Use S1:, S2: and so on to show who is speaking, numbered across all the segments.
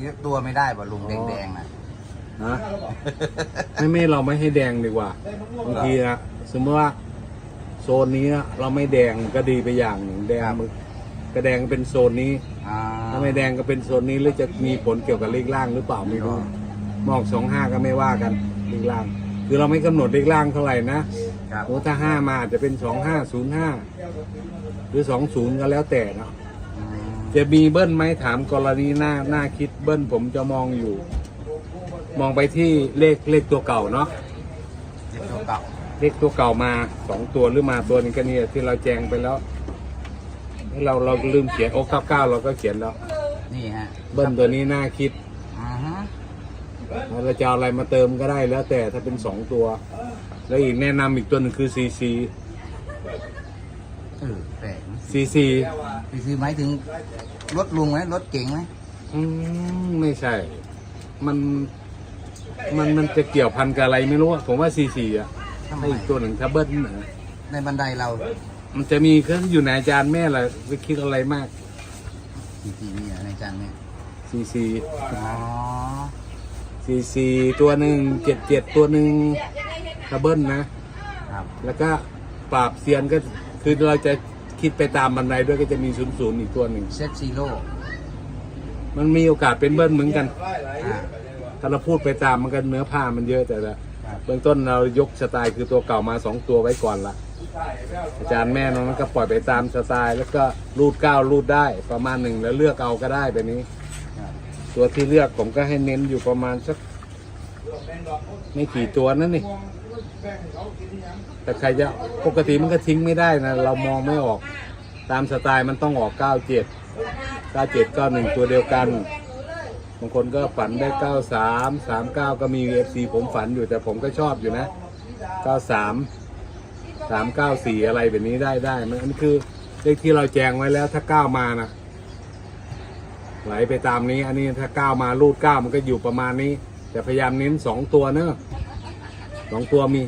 S1: เยอะตัวไม่ได้ป่ะลุงแดงๆนะ
S2: นะไม่ไม่เราไม่ให้แดงดีกว่าบางทีนะสมมติว่า โซนนี้นะเราไม่แดงก็ดีไปอย่างหนึ่งแดงมึกก็แดงเป็นโซนนี้
S1: อ่า
S2: ถ้าไม่แดงก็เป็นโซนนี้หรือจะมีผลเกี่ยวกับเลขล่างหรือเปล่าไม่รู้มอกสองห้าก็ไม่ว่ากันเลขล่าง คือเราไม่กำหนดเลขล่างเท่าไหร่นะครับโอ้ถ้าห้ามาอาจจะเป็นสองห้าศูนย์ห้าหรือสองศูนย์ก็แล้วแต่เนาะ
S1: อืม
S2: จะมีเบิ้ลไหมถามกรณีหน้าหน้าคิดเบิ้ลผมจะมองอยู่ มองไปที่เลขเลขตัวเก่าเนาะ
S1: เด็กตัวเก่า
S2: เลขตัวเก่ามาสองตัวหรือมาตัวนี้ก็เนี่ยที่เราแจงไปแล้ว เราเราลืมเขียนโอ้เก้าเก้าเราก็เขียนแล้ว
S1: นี่ฮะ
S2: เบิ้ลตัวนี้น่าคิด
S1: อ่าฮะ
S2: เราจะเอาอะไรมาเติมก็ได้แล้วแต่ถ้าเป็นสองตัว แล้วอีกแนะนำอีกตัวหนึ่งคือซีซี
S1: เออแปลก
S2: ซีซี
S1: พี่ซื้อหมายถึงรถลุงไหมรถเก๋งไหม
S2: ไม่ใช่ มัน มันมันจะเกี่ยวพันกับอะไรไม่รู้อะผมว่าซีซีอะ
S1: ทำไม
S2: ถ้าอีกตัวหนึ่งถ้าเบิ้ลน่ะ
S1: ในบันไดเรา
S2: มันจะมีเครื่องอยู่ในอาจารย์แม่แหละไปคิดอะไรมาก
S1: ทีทีนี่ในจานเนี่ย
S2: ซีซี
S1: อ๋อ
S2: ซีซีตัวหนึ่งเจ็ดเจ็ดตัวหนึ่งถ้าเบิ้ลนะ
S1: ครับ
S2: แล้วก็ปราบเซียนก็คือเราจะ คิดไปตามบันไดด้วยก็จะมีศูนย์ศูนย์อีกตัวหนึ่ง
S1: เซตซีโร่
S2: มันมีโอกาสเป็นเบิ้ลเหมือนกัน
S1: อ่า
S2: ถ้าเราพูดไปตามมันก็เนื้อผ้ามันเยอะแต่ละ
S1: ครับ
S2: เบื้องต้นเรายกสไตล์คือตัวเก่ามาสองตัวไว้ก่อนละอาจารย์แม่น้องนั้นก็ปล่อยไปตามสไตล์แล้วก็รูดเก้ารูดได้ประมาณหนึ่งแล้วเลือกเอาก็ได้แบบนี้
S1: ครับ
S2: ตัวที่เลือกผมก็ให้เน้นอยู่ประมาณสักไม่กี่ตัวนั่นนี่ แต่ใครจะปกติมันก็ทิ้งไม่ได้นะเรามองไม่ออก ตามสไตล์มันต้องออก 97 97 91 ตัวเดียวกันบางคนก็ฝันได้ 93 39 ก็มี FC ผมฝันอยู่แต่ผมก็ชอบอยู่นะ 93 394 อะไรแบบนี้ได้ได้มันอันนี้คือ เลขที่เราแจงไว้แล้วถ้า 9 มานะไหลไปตามนี้ อันนี้ถ้าก้ามารูดก้ามันก็อยู่ประมาณนี้ แต่พยายามเน้นสองตัวเนอะ สองตัวมี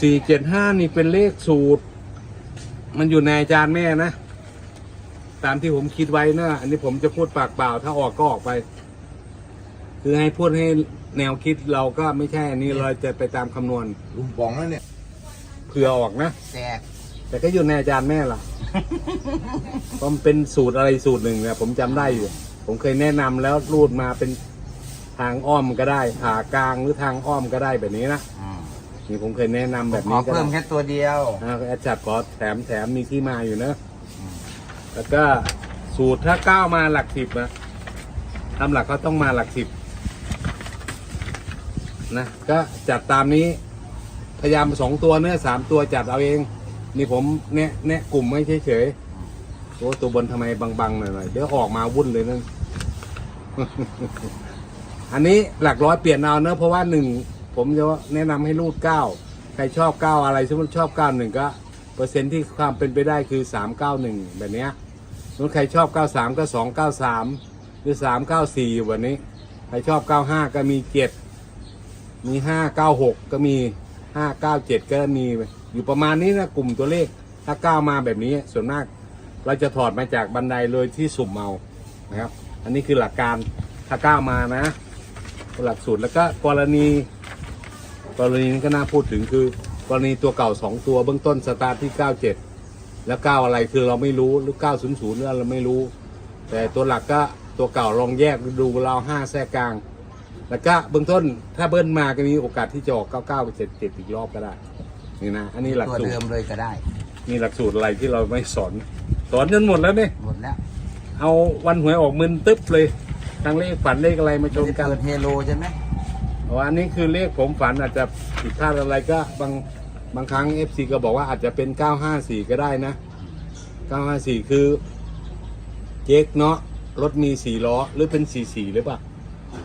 S2: สี่เจ็ดห้านี่เป็นเลขสูตร มันอยู่ในอาจารย์แม่นะ ตามที่ผมคิดไว้เนอะอันนี้ผมจะพูดปากเปล่า ถ้าออกก็ออกไป คือให้พูดให้แนวคิดเราก็ไม่ใช่อันนี้เราจะไปตามคำนวณ
S3: ลุงป๋องนั่นเนี่ย
S2: เผื่อออกนะ
S1: แจก
S2: แต่ก็อยู่ในอาจารย์แม่ล่ะ เพราะมันเป็นสูตรอะไรสูตรหนึ่งเนี่ยผมจำได้อยู่ ผมเคยแนะนำแล้วรูดมาเป็น ทางอ้อมก็ได้ผ่ากลางหรือทางอ้อมก็ได้แบบนี้นะ
S1: อืม
S2: นี่ผมเคยแนะนำแบบ
S1: ขอ
S2: นี้ก็
S1: เพิ่
S2: ได้
S1: มแค่ตัวเดียว
S2: อ่าแอดจัดขอแถมแถมมีที่มาอยู่นะแล้วก็สูตรถ้าก้าวมาหลักสิบนะทำหลักก็ต้องมาหลักสิบนะก็จัดตามนี้ พยายามสองตัวเนื้อสามตัวจัดเอาเอง นี่ผมแนะแนะกลุ่มไม่เฉยๆโอ้ตัวบนทำไมบังๆหน่อยๆเดี๋ยวออกมาวุ่นเลยนั่น อันนี้หลักร้อยเปลี่ยนเอาเนอะเพราะว่าหนึ่งผมจะแนะนำให้รูดเก้าใครชอบเก้าอะไรสมมติชอบเก้าหนึ่งก็เปอร์เซ็นต์ที่ความเป็นไปได้คือสามเก้าหนึ่งแบบเนี้ยสมมติใครชอบเก้าสามก็สองเก้าสามหรือสามเก้าสี่อยู่แบบนี้ ใครชอบเก้าห้าก็มีเจ็ดมีห้าเก้าหกก็มีห้าเก้าเจ็ดก็มีอยู่ประมาณนี้นะกลุ่มตัวเลขถ้าก้าวมาแบบนี้ส่วนมากเราจะถอดมาจากบันไดเลยที่สุ่มเอานะครับ อันนี้คือหลักการถ้าก้าวมานะ หลักสูตรแล้วก็กรณี กรณีนี้ก็น่าพูดถึงคือ กรณีตัวเก่าสองตัวเบื้องต้นสตาร์ทที่ 97 แล้ว 9 อะไรคือเราไม่รู้หรือ 900หรือเราไม่รู้ แต่ตัวหลักก็ตัวเก่าลองแยกดูเรา5แทรกกลาง แล้วก็เบื้องต้นถ้าเบิ้ลมาก็มีโอกาสที่จะออก99กับ77อีกรอบก็ได้นี่นะอันนี้หลัก
S1: ตัว
S2: สูต
S1: เดิ
S2: ร
S1: มเลยก็ได้
S2: มีหลักสูตรอะไรที่เราไม่สอน สอนจนหมดแล้วเนี่ย
S1: หมดแล้ว
S2: เอาวันหวยออกมึนตึ๊บเลย ทั้งเลขฝันเลขอะไรมาช
S1: จะ
S2: นกัน
S1: เปิดเฮโลใช่ไหม
S2: อ๋ออันนี้คือเลขผมฝันอาจจะผิดพลาดอะไรก็บางบางครั้ง FC ก็บอกว่าอาจจะเป็น 954 ก็ได้นะ 954 คือเจ๊กเนาะรถมี4ล้อหรือเป็น44หรือเปล่า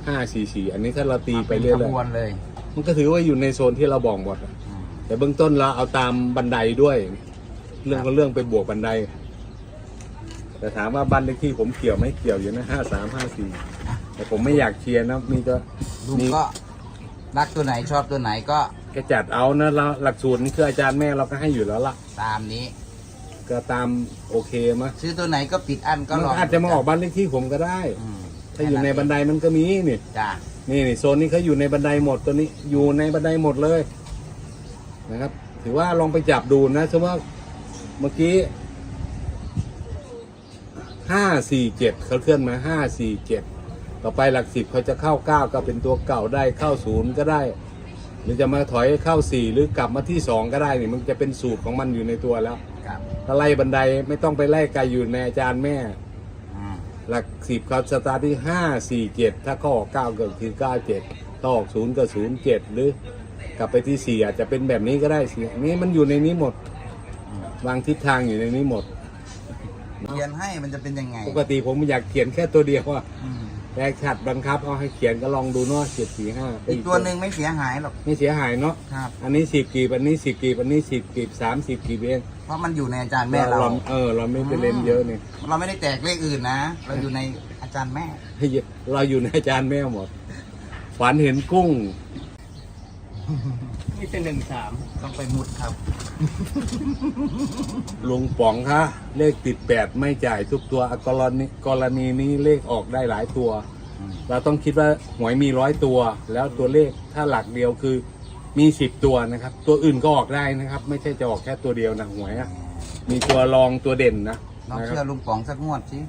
S2: 544อันนี้ถ้าเราตีไปเรื่
S1: ข
S2: อย
S1: บวนเลย
S2: ๆมันก็ถือว่าอยู่ในโซนที่เราบอกหมดอะ
S1: อืม
S2: แต่เบื้องต้นเราเอาตามบันไดด้วย เรื่องก็เรื่องไปบวกบันได แต่ถามว่าบ้านเลขที่ผมเกี่ยวไหมเกี่ยวอยู่นะ5354แต่ผมไม่อยากเชียร์นะมีก็
S1: ลุง
S2: มี
S1: ก็รักตัวไหนชอบตัวไหนก็
S2: ก็จัดเอานะเราหลักสูตรนี่คืออาจารย์แม่เราก็ให้อยู่แล้วล่ะ
S1: ตามนี้
S2: กก็ตามโอเคมะ
S1: ซื้อตัวไหนก็ปิดอันก็
S2: มัน
S1: ลอง
S2: อาจจะมาออกบ้านเลขที่ผมก็ได้
S1: อืม
S2: ถ้าอยู่ในบันไดมันก็มีนี่
S1: จ้า
S2: นี่นี่โซนนี้เขาอยู่ในบันไดหมดตัวนี้อยู่ในบันไดหมดเลยนะครับ ถือว่าลองไปจับดูนะสมมติว่าเมื่อกี้ ห้าสี่เจ็ดเขาเคลื่อนมาห้าสี่เจ็ดต่อไปหลักสิบเขาจะเข้าเก้าก็เป็นตัวเก่าได้เข้าศูนย์ก็ได้ หรือจะมาถอยเข้าสี่หรือกลับมาที่สองก็ได้นี่มันจะเป็นสูตรของมันอยู่ในตัวแล้ว
S1: ครับ
S2: ถ้าไล่บันไดไม่ต้องไปไล่ไกลอยู่ในอาจารย์แม่
S1: อืม
S2: หลักสิบครับสตาร์ทที่ห้าสี่เจ็ดถ้าเข้าออกเก้าก็คือเก้าเจ็ดถ้าออกศูนย์ก็ศูนย์เจ็ดหรือกลับไปที่สี่อาจจะเป็นแบบนี้ก็ได้สินี่มันอยู่ในนี้หมด วางทิศทางอยู่ในนี้หมด
S1: เขียนให้มันจะเป็นยังไง
S2: ปกติผมอยากเขียนแค่ตัวเดียวว่า
S1: อืม
S2: แต่ขัดบังคับเอาให้เขียนก็ลองดูเนาะเจ็ดสี่ห้า
S1: อีกตัวหนึ่งไม่เสียหายหรอก
S2: ไม่เสียหายเนาะ
S1: ครับ
S2: อันนี้สิบกีบอันนี้สิบกีบอันนี้สิบกีบสามสิบกีบเอง
S1: เพราะมันอยู่ในอาจารย์แม่เรา
S2: เออเราไม่ไปเล่นเยอะเนี่ย
S1: เราไม่ได้แตกเลขอื่นนะ เราอยู่ในอาจารย์แม่
S2: เราอยู่ในอาจารย์แม่หมดฝันเห็นกุ้ง
S3: นี่เป็นหนึ่งสาม
S1: ต้องไปมุดครับ
S2: ลุงป๋องคะเลขติดแปดไม่จ่ายทุกตัวอะกรณีกรณีนี้เลขออกได้หลายตัว
S1: อืม
S2: เราต้องคิดว่าหวยมีร้อยตัว แล้วตัวเลขถ้าหลักเดียวคือมีสิบตัวนะครับ ตัวอื่นก็ออกได้นะครับ ไม่ใช่จะออกแค่ตัวเดียวนะหวยอะมีตัวรองตัวเด่นนะ
S1: ลอง
S2: นะค
S1: เชื่อ
S2: รับ
S1: ลุงป๋องสักงวดสิ